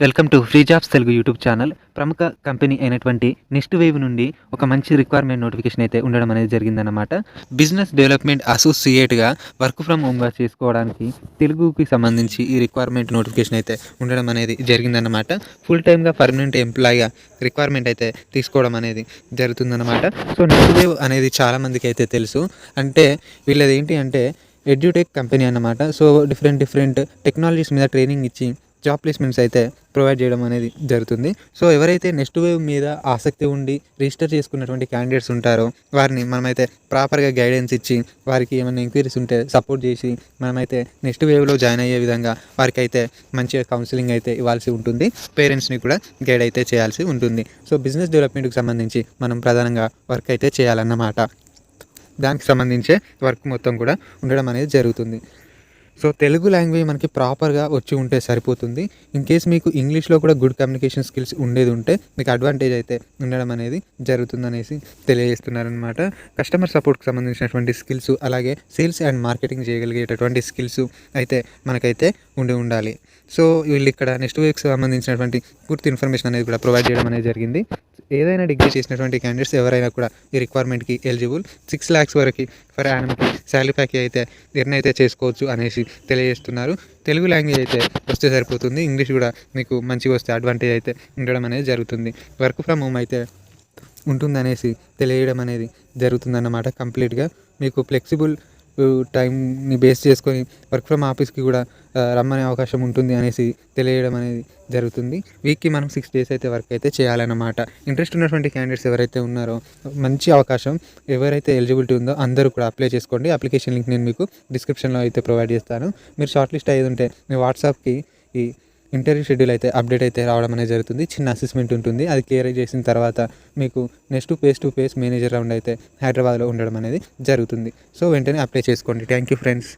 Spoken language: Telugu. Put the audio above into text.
Welcome to free jobs Telugu YouTube channel. ప్రముఖ కంపెనీ అయినటువంటి నెక్స్ట్ వేవ్ నుండి ఒక మంచి రిక్వైర్మెంట్ నోటిఫికేషన్ అయితే ఉండడం అనేది జరిగిందన్నమాట. బిజినెస్ డెవలప్మెంట్ అసోసియేట్గా వర్క్ ఫ్రమ్ హోమ్గా చేసుకోవడానికి తెలుగుకి సంబంధించి ఈ రిక్వైర్మెంట్ నోటిఫికేషన్ అయితే ఉండడం అనేది జరిగిందన్నమాట. ఫుల్ టైమ్గా పర్మనెంట్ ఎంప్లాయ్గా రిక్వైర్మెంట్ అయితే తీసుకోవడం అనేది జరుగుతుందన్నమాట. సో నెక్స్ట్ వేవ్ అనేది చాలామందికి అయితే తెలుసు. అంటే వీళ్ళది ఏంటి అంటే ఎడ్యూటెక్ కంపెనీ అన్నమాట. సో డిఫరెంట్ డిఫరెంట్ టెక్నాలజీస్ మీద ట్రైనింగ్ ఇచ్చి జాబ్ ప్లేస్మెంట్స్ అయితే ప్రొవైడ్ చేయడం అనేది జరుగుతుంది. సో ఎవరైతే నెక్స్ట్ వేవ్ మీద ఆసక్తి ఉండి రిజిస్టర్ చేసుకున్నటువంటి క్యాండిడేట్స్ ఉంటారో వారిని మనమైతే ప్రాపర్గా గైడెన్స్ ఇచ్చి వారికి ఏమైనా ఎంక్వైరీస్ ఉంటే సపోర్ట్ చేసి మనమైతే నెక్స్ట్ వేవ్లో జాయిన్ అయ్యే విధంగా వారికి అయితే మంచిగా కౌన్సిలింగ్ అయితే ఇవ్వాల్సి ఉంటుంది. పేరెంట్స్ని కూడా గైడ్ అయితే చేయాల్సి ఉంటుంది. సో బిజినెస్ డెవలప్మెంట్కి సంబంధించి మనం ప్రధానంగా వర్క్ అయితే చేయాలన్నమాట. దానికి సంబంధించే వర్క్ మొత్తం కూడా ఉండడం అనేది జరుగుతుంది. సో తెలుగు లాంగ్వేజ్ మనకి ప్రాపర్గా వచ్చి ఉంటే సరిపోతుంది. ఇన్ కేస్ మీకు ఇంగ్లీష్లో కూడా గుడ్ కమ్యూనికేషన్ స్కిల్స్ ఉండేది ఉంటే మీకు అడ్వాంటేజ్ అయితే ఉండడం అనేది జరుగుతుందనేసి తెలియజేస్తున్నారనమాట కస్టమర్ సపోర్ట్కి సంబంధించినటువంటి స్కిల్స్ అలాగే సేల్స్ అండ్ మార్కెటింగ్ చేయగలిగేటటువంటి స్కిల్స్ అయితే మనకైతే ఉండి ఉండాలి. సో వీళ్ళు ఇక్కడ నెక్స్ట్ వీక్స్ సంబంధించినటువంటి పూర్తి ఇన్ఫర్మేషన్ అనేది కూడా ప్రొవైడ్ చేయడం అనేది జరిగింది. ఏదైనా డిగ్రీ చేసినటువంటి క్యాండిడేట్స్ ఎవరైనా కూడా ఈ రిక్వైర్మెంట్కి ఎలిజిబుల్ సిక్స్ ల్యాక్స్ వరకు ఫర్ యానమ్కి శాలరీ ప్యాక్ అయితే నిర్ణయం అయితే చేసుకోవచ్చు అనేసి తెలియజేస్తున్నారు. తెలుగు లాంగ్వేజ్ అయితే వస్తే సరిపోతుంది. ఇంగ్లీష్ కూడా మీకు మంచిగా వస్తే అడ్వాంటేజ్ అయితే ఉండడం అనేది జరుగుతుంది. వర్క్ ఫ్రమ్ హోమ్ అయితే ఉంటుందనేసి తెలియడం అనేది జరుగుతుందన్నమాట కంప్లీట్గా. మీకు ఫ్లెక్సిబుల్ టైంని బేస్ చేసుకొని వర్క్ ఫ్రమ్ ఆఫీస్కి కూడా రమ్మనే అవకాశం ఉంటుంది అనేసి తెలియడం అనేది జరుగుతుంది. వీక్కి మనం సిక్స్ డేస్ అయితే వర్క్ అయితే చేయాలన్నమాట. ఇంట్రెస్ట్ ఉన్నటువంటి క్యాండిడేట్స్ ఎవరైతే ఉన్నారో మంచి అవకాశం ఎవరైతే ఎలిజిబిలిటీ ఉందో అందరూ కూడా అప్లై చేసుకోండి. అప్లికేషన్ లింక్ నేను మీకు డిస్క్రిప్షన్లో అయితే ప్రొవైడ్ చేస్తాను. మీరు షార్ట్ లిస్ట్ అయ్యేది ఉంటే మీ వాట్సాప్కి ఈ ఇంటర్వ్యూ షెడ్యూల్ అయితే అప్డేట్ అయితే రావడం అనేది జరుగుతుంది. చిన్న అసెస్మెంట్ ఉంటుంది. అది క్లియర్ చేసిన తర్వాత మీకు next face to face manager round అయితే హైదరాబాద్లో ఉండడం అనేది జరుగుతుంది. సో వెంటనే అప్లై చేసుకోండి. Thank you friends